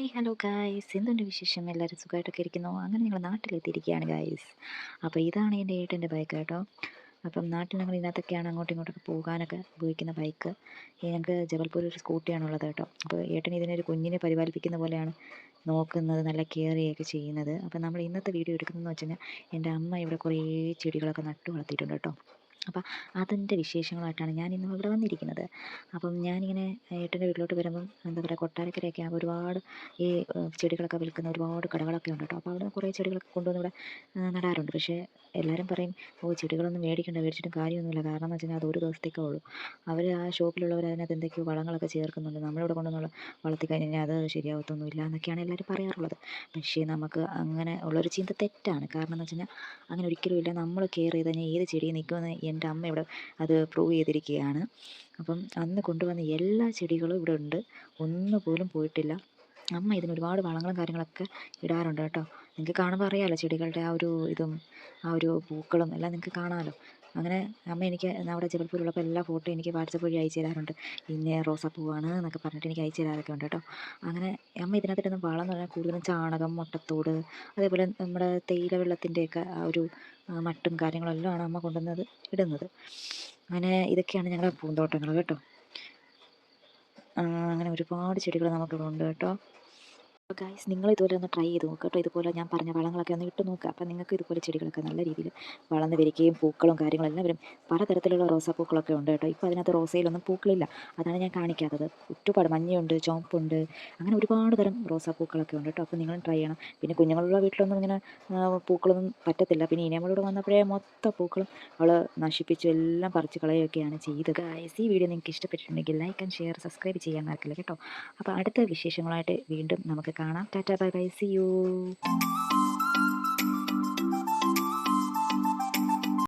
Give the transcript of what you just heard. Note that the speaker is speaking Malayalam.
ഹേയ് ഹലോ ഗായ്സ് എന്തുണ്ട് വിശേഷം? എല്ലാവരും സുഖമായിട്ടൊക്കെ ഇരിക്കുന്നു? അങ്ങനെ ഞങ്ങൾ നാട്ടിലെത്തിയിരിക്കുകയാണ് ഗായ്സ് അപ്പോൾ ഇതാണ് എന്റെ ഏട്ടന്റെ ബൈക്ക് കേട്ടോ. അപ്പം നാട്ടിൽ ഞങ്ങൾ ഇതിനകത്തൊക്കെയാണ് അങ്ങോട്ടും ഇങ്ങോട്ടൊക്കെ പോകാനൊക്കെ ഉപയോഗിക്കുന്ന ബൈക്ക് ഞങ്ങൾക്ക് ജബൽപൂർ ഒരു സ്കൂട്ടിയാണുള്ളത് കേട്ടോ. അപ്പോൾ ഏട്ടൻ ഇതിനൊരു കുഞ്ഞിനെ പരിപാലിപ്പിക്കുന്ന പോലെയാണ് നോക്കുന്നത് നല്ല കെയർ ചെയ്യുകയൊക്കെ ചെയ്യുന്നത്. അപ്പോൾ നമ്മൾ ഇന്നത്തെ വീഡിയോ എടുക്കുന്നതെന്ന് വെച്ച് കഴിഞ്ഞാൽ എന്റെ അമ്മ ഇവിടെ കുറേ ചെടികളൊക്കെ നട്ടു വളർത്തിയിട്ടുണ്ട് കേട്ടോ. അപ്പം അതിന്റെ വിശേഷങ്ങളായിട്ടാണ് ഞാൻ ഇന്ന് ഇവിടെ വന്നിരിക്കുന്നത്. അപ്പം ഞാനിങ്ങനെ ഏട്ടന്റെ വീട്ടിലോട്ട് വരുമ്പം എന്താ പറയുക കൊട്ടാരക്കരയൊക്കെ ആകുമ്പോൾ ഒരുപാട് ഈ ചെടികളൊക്കെ വിൽക്കുന്ന ഒരുപാട് കടകളൊക്കെ ഉണ്ട് കേട്ടോ അപ്പോൾ അവിടെ കുറേ ചെടികളൊക്കെ കൊണ്ടുവന്ന് ഇവിടെ നടാറുണ്ട്. പക്ഷേ എല്ലാവരും പറയും ഓ ചെടികളൊന്നും മേടിക്കേണ്ട മേടിച്ചിട്ടും കാര്യമൊന്നുമില്ല. കാരണം എന്ന് വെച്ചാൽ അത് ഒരു ദിവസത്തേക്കേ ഉള്ളൂ. അവർ ആ ഷോപ്പിലുള്ളവർ അതിനകത്ത് എന്തൊക്കെയോ വളങ്ങളൊക്കെ ചേർക്കുന്നുണ്ട്. നമ്മളിവിടെ കൊണ്ടുവന്നുള്ള വളർത്തി കഴിഞ്ഞാൽ അത് ശരിയാവത്തൊന്നുമില്ല എന്നൊക്കെയാണ് എല്ലാവരും പറയാറുള്ളത്. പക്ഷേ നമുക്ക് അങ്ങനെ ഉള്ളൊരു ചിന്ത തെറ്റാണ്. കാരണം എന്ന് വെച്ച് കഴിഞ്ഞാൽ അങ്ങനെ ഒരിക്കലും ഇല്ല. നമ്മൾ കെയർ ചെയ്ത് കഴിഞ്ഞാൽ ഏത് ചെടി നിൽക്കുമെന്ന് എന്റെ അമ്മ ഇവിടെ അത് പ്രൂവ് ചെയ്തിരിക്കുകയാണ്. അപ്പം അന്ന് കൊണ്ടുവന്ന എല്ലാ ചെടികളും ഇവിടെ ഉണ്ട്. ഒന്നുപോലും പോയിട്ടില്ല. അമ്മ ഇതിന് ഒരുപാട് വളങ്ങളും കാര്യങ്ങളൊക്കെ ഇടാറുണ്ട് കേട്ടോ. നിങ്ങൾക്ക് കാണുമ്പോൾ അറിയാമല്ലോ ചെടികളുടെ ആ ഒരു ഇതും ആ ഒരു പൂക്കളും എല്ലാം നിങ്ങൾക്ക് കാണാമല്ലോ അങ്ങനെ അമ്മ എനിക്ക് അവിടെ ജബൽപൂരിലുള്ളപ്പോൾ എല്ലാ ഫോട്ടോ എനിക്ക് വാട്സപ്പ് വഴി അയച്ചു തരാറുണ്ട്. ഇന്ന റോസാപ്പൂവാണ് എന്നൊക്കെ പറഞ്ഞിട്ട് എനിക്ക് അയച്ചു തരാറൊക്കെ ഉണ്ട് കേട്ടോ. അങ്ങനെ അമ്മ ഇതിനകത്തിട്ടൊന്നും വളം എന്ന് പറഞ്ഞാൽ കൂടുതലും ചാണകം മുട്ടത്തോട് അതേപോലെ നമ്മുടെ തേയില വെള്ളത്തിന്റെയൊക്കെ ആ ഒരു മട്ടും കാര്യങ്ങളും ആണ് അമ്മ കൊണ്ടുവന്നത് ഇടുന്നത്. അങ്ങനെ ഇതൊക്കെയാണ് ഞങ്ങളുടെ പൂന്തോട്ടങ്ങൾ കേട്ടോ. അങ്ങനെ ഒരുപാട് ചെടികൾ നമുക്കിവിടെ ഉണ്ട് കേട്ടോ. അപ്പോൾ ഗൈസ് നിങ്ങൾ ഇതുപോലെ ഒന്ന് ട്രൈ ചെയ്ത് നോക്കുക കേട്ടോ. ഇതുപോലെ ഞാൻ പറഞ്ഞ വളങ്ങളൊക്കെ ഒന്ന് ഇട്ട് നോക്കുക അപ്പോൾ നിങ്ങൾക്ക് ഇതുപോലെ ചെടികളൊക്കെ നല്ല രീതിയിൽ വളർന്ന് വരികയും പൂക്കളും കാര്യങ്ങളെല്ലാം വരും പലതരത്തിലുള്ള റോസാപ്പൂക്കളൊക്കെ ഉണ്ട് കേട്ടോ. ഇപ്പോൾ അതിനകത്ത് റോസയിലൊന്നും പൂക്കളില്ല. അതാണ് ഞാൻ കാണിക്കാത്തത്. ഒറ്റപ്പാട് മഞ്ഞയുണ്ട് ചുവപ്പുണ്ട് അങ്ങനെ ഒരുപാട് തരം റോസാപ്പൂക്കളൊക്കെ ഉണ്ട് കേട്ടോ. അപ്പോൾ നിങ്ങളും ട്രൈ ചെയ്യണം. പിന്നെ കുഞ്ഞുങ്ങളുള്ള വീട്ടിലൊന്നും ഇങ്ങനെ പൂക്കളൊന്നും പറ്റത്തില്ല. പിന്നെ ഇനി നമ്മളിവിടെ വന്നപ്പോഴേ മൊത്തം പൂക്കളും അവൾ നശിപ്പിച്ചു എല്ലാം പറിച്ച് കളയുകയൊക്കെയാണ് ചെയ്തത്. ഗൈസ് ഈ വീഡിയോ നിങ്ങൾക്ക് ഇഷ്ടപ്പെട്ടിട്ടുണ്ടെങ്കിൽ ലൈക്ക് ആൻഡ് ഷെയർ സബ്സ്ക്രൈബ് ചെയ്യാൻ മറക്കില്ല കേട്ടോ. അപ്പോൾ അടുത്ത വിശേഷങ്ങളായിട്ട് വീണ്ടും നമുക്ക് കാണാം. Tata bye bye. See you